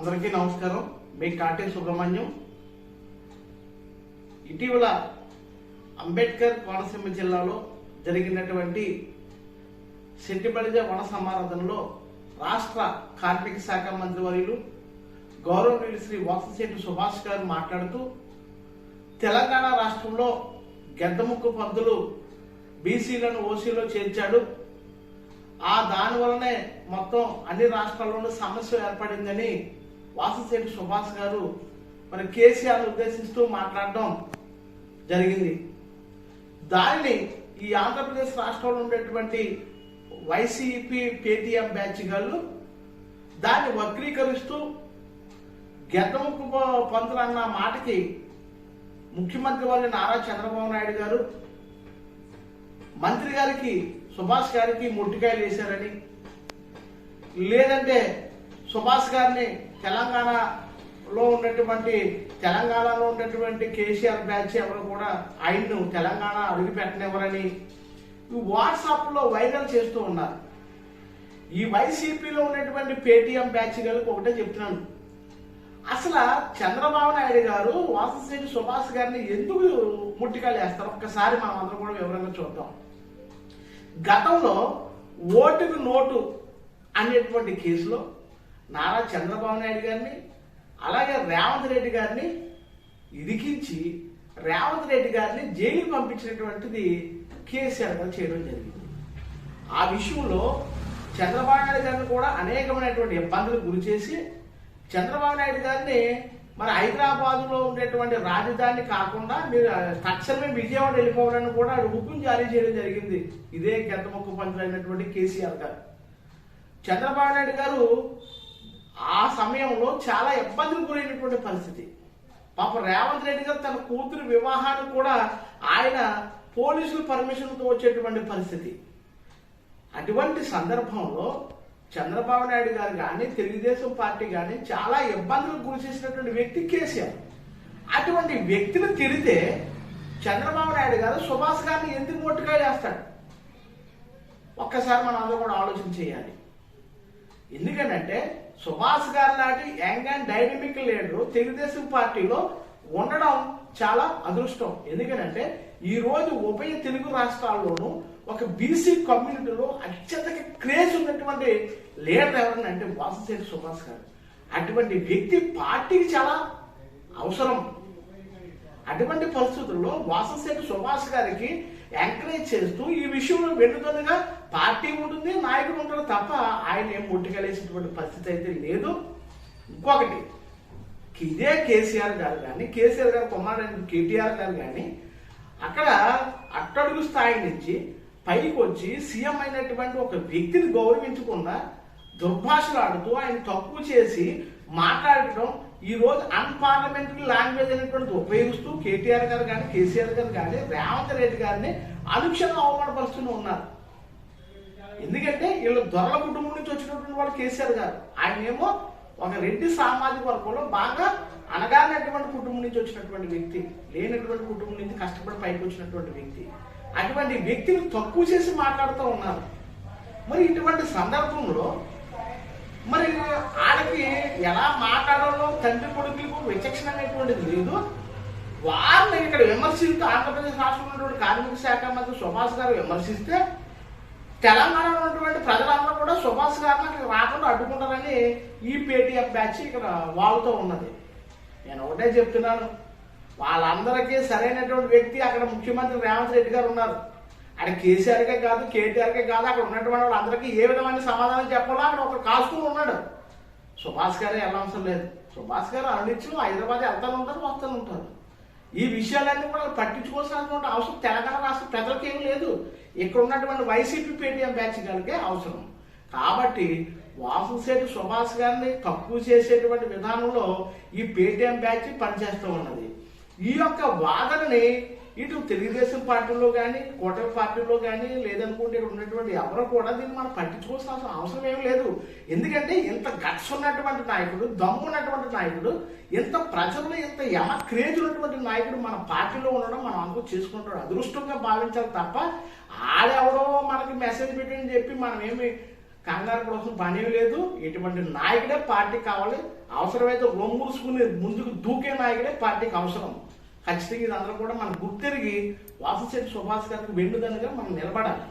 అందరికీ నమస్కారం. మీ కాటే సుబ్రహ్మణ్యం. ఇటీవల అంబేద్కర్ కోనసీమ జిల్లాలో జరిగినటువంటి సిట్టిబడిజ వన సమారాధనలో రాష్ట్ర కార్మిక శాఖ మంత్రి వర్యులు గౌరవనీయులు శ్రీ వాసశెట్టి సుభాష్ గారు మాట్లాడుతూ తెలంగాణ రాష్ట్రంలో గెద్దముక్కు పంతులు బీసీలను ఓసీలో చేర్చాడు. ఆ దాని వలనే మొత్తం అన్ని రాష్ట్రాల్లోనూ సమస్య ఏర్పడిందని వాసశెట్టి సుభాష్ గారు మరి కేసీఆర్ ఉద్దేశిస్తూ మాట్లాడడం జరిగింది. దానిని ఈ ఆంధ్రప్రదేశ్ రాష్ట్రంలో ఉండేటువంటి వైసీపీ పేటీఎం బ్యాచ్ గాళ్ళు దాన్ని వక్రీకరిస్తూ గెద్దముక్కు పంతులు అన్న మాటకి ముఖ్యమంత్రి వారి నారా చంద్రబాబు నాయుడు గారు మంత్రి గారికి సుభాష్ గారికి ముట్టికాయలు వేశారని లేదంటే సుభాష్ గారిని తెలంగాణలో ఉన్నటువంటి తెలంగాణలో ఉన్నటువంటి కేసీఆర్ బ్యాచ్ ఎవరు కూడా ఆయన్ను తెలంగాణ అడుగు పెట్టనివ్వరని వాట్సాప్లో వైరల్ చేస్తూ ఉన్నారు. ఈ వైసీపీలో ఉన్నటువంటి పేటీఎం బ్యాచ్ గారికి ఒకటే చెప్తున్నాను. అసలు చంద్రబాబు నాయుడు గారు వాసశేఖి సుభాష్ గారిని ఎందుకు ముట్టికాయలు వేస్తారు? ఒక్కసారి మనం అందరం కూడా వివరంగా చూద్దాం. గతంలో ఓటుకు నోటు అనేటువంటి కేసులో నారా చంద్రబాబు నాయుడు గారిని అలాగే రేవంత్ రెడ్డి గారిని ఇరికించి రేవంత్ రెడ్డి గారిని జైలు పంపించినటువంటిది కేసీఆర్ గారు చేయడం జరిగింది. ఆ విషయంలో చంద్రబాబు నాయుడు గారిని కూడా అనేకమైనటువంటి ఇబ్బందులు గురి చేసి చంద్రబాబు నాయుడు గారిని మరి హైదరాబాద్లో ఉండేటువంటి రాజధాని కాకుండా మీరు తక్షణమే విజయవాడ వెళ్ళిపోవాలని కూడా హుకుం జారీ చేయడం జరిగింది. ఇదే గెద్దముక్కు పంతులు అయినటువంటి కేసీఆర్ గారు. చంద్రబాబు నాయుడు గారు ఆ సమయంలో చాలా ఇబ్బందులు గురైనటువంటి పరిస్థితి. పాప రేవంత్ రెడ్డి గారు తన కూతురు వివాహానికి కూడా ఆయన పోలీసులు పర్మిషన్తో వచ్చేటువంటి పరిస్థితి. అటువంటి సందర్భంలో చంద్రబాబు నాయుడు గారు కానీ తెలుగుదేశం పార్టీ కానీ చాలా ఇబ్బందులకు గురి చేసినటువంటి వ్యక్తి కేసీఆర్. అటువంటి వ్యక్తిని తిరిగితే చంద్రబాబు నాయుడు గారు సుభాష్ గారిని ఎందుకు ఒట్టుగా వేస్తాడు ఒక్కసారి మనం అందరూ కూడా ఆలోచన చేయాలి. ఎందుకంటే సుభాష్ గారు లాంటి young and dynamic leader Telugu Desam పార్టీలో ఉండడం చాలా అదృష్టం. ఎందుకంటే ఈ రోజు ఉభయ తెలుగు రాష్ట్రాల్లోనూ ఒక బీసీ కమ్యూనిటీలో అత్యధిక క్రేజ్ ఉన్నటువంటి లీడర్ ఎవరంటే వాసుదేవి సుభాష్ గారు. అటువంటి వ్యక్తి పార్టీకి చాలా అవసరం. అటువంటి పరిస్థితుల్లో వాసశేఖర్ సుభాష్ గారికి ఎంకరేజ్ చేస్తూ ఈ విషయంలో వెన్నుదన్నుగా పార్టీ ఉంటుంది నాయకుడు ఉంటాడు తప్ప ఆయన ఏం ముట్టుకెళ్ళేసినటువంటి పరిస్థితి అయితే లేదు. ఇంకొకటి ఇదే కేసీఆర్ గారు కానీ కేసీఆర్ గారు కుమారుడు కేటీఆర్ గారు కానీ అక్కడ అట్టడుగు స్థాయి నుంచి పైకి వచ్చి సీఎం అయినటువంటి ఒక వ్యక్తిని గౌరవించకుండా దుర్భాషలు ఆడుతూ ఆయన తక్కువ చేసి మాట్లాడటం ఈ రోజు అన్పార్లమెంటరీ లాంగ్వేజ్ అనేటువంటిది ఉపయోగిస్తూ కేటీఆర్ గారు కానీ కేసీఆర్ గారు కానీ రేవంత్ రెడ్డి గారిని అనుక్షణం అవమానపరుస్తూనే ఉన్నారు. ఎందుకంటే వీళ్ళు దొరల కుటుంబం నుంచి వచ్చినటువంటి వాడు కేసీఆర్ గారు. ఆయన ఏమో ఒక రెడ్డి సామాజిక వర్గంలో బాగా అనగానటువంటి కుటుంబం నుంచి వచ్చినటువంటి వ్యక్తి లేనటువంటి కుటుంబం నుంచి కష్టపడి పైకి వచ్చినటువంటి వ్యక్తి. అటువంటి వ్యక్తిని తక్కువ చేసి మాట్లాడుతూ ఉన్నారు. మరి ఇటువంటి సందర్భంలో ఆడకి ఎలా మాట్లాడాలో తండ్రి కొడుకులకు విచక్షణ అనేటువంటిది లేదు. వారిని ఇక్కడ విమర్శిస్తూ ఆంధ్రప్రదేశ్ రాష్ట్రంలో ఉన్నటువంటి కార్మిక శాఖ మంత్రి సుభాష్ గారు విమర్శిస్తే తెలంగాణలో ఉన్నటువంటి ప్రజలందరూ కూడా సుభాష్ గారిని అక్కడ రాకుండా అడ్డుకుంటారని ఈ పేటీఎఫ్ బ్యాచ్ ఇక్కడ వాగుతూ ఉన్నది. నేను ఒకటే చెప్తున్నాను. వాళ్ళందరికీ సరైనటువంటి వ్యక్తి అక్కడ ముఖ్యమంత్రి రేవంత్ రెడ్డి గారు ఉన్నారు. అక్కడ కేసీఆర్కే కాదు కేటీఆర్కే కాదు అక్కడ ఉన్నటువంటి వాళ్ళందరికీ ఏ విధమైన సమాధానం చెప్పాలో అక్కడ ఒక కాసుకుని ఉన్నాడు. సుభాష్ గారే వెళ్ళవసరం లేదు. సుభాష్ గారు అన్నిచ్చిన హైదరాబాద్ వెళ్తాను ఉంటారు వస్తూనే ఉంటారు. ఈ విషయాలన్నీ కూడా పట్టించుకోవాల్సినటువంటి అవసరం తెలంగాణ రాష్ట్ర ప్రజలకు ఏం లేదు. ఇక్కడ ఉన్నటువంటి వైసీపీ పేటీఎం బ్యాచ్ గారికే అవసరం. కాబట్టి వాసంశెట్టి సుభాష్ గారిని తక్కువ చేసేటువంటి విధానంలో ఈ పేటీఎం బ్యాచ్ పనిచేస్తూ ఉన్నది. ఈ యొక్క వాదనని ఇటు తెలుగుదేశం పార్టీలో కానీ కూటమి పార్టీలో కానీ లేదనుకుంటే ఇక్కడ ఉన్నటువంటి ఎవరు కూడా దీన్ని మనం పట్టించుకోవాల్సిన అవసరం ఏం లేదు. ఎందుకంటే ఇంత గట్స్ ఉన్నటువంటి నాయకుడు దమ్ము ఉన్నటువంటి నాయకుడు ఇంత ప్రజల్లో ఇంత యమ క్రేజ్ ఉన్నటువంటి నాయకుడు మన పార్టీలో ఉండడం మనం అనుకో చేసుకుంటాడు. అదృష్టంగా భావించాలి తప్ప ఆడెవడో మనకి మెసేజ్ పెట్టని చెప్పి మనం ఏమి కంగారు కోసం పని లేదు. ఎటువంటి నాయకుడే పార్టీకి కావాలి. అవసరమైతే రొమ్మురుసుకుని ముందుకు దూకే నాయకుడే పార్టీకి అవసరం. ఖచ్చితంగా ఇది అందరూ కూడా మనం గుర్తిరిగి వాసశెట్టి సుభాష్ గారికి వెండుదనుగా మనం నిలబడాలి.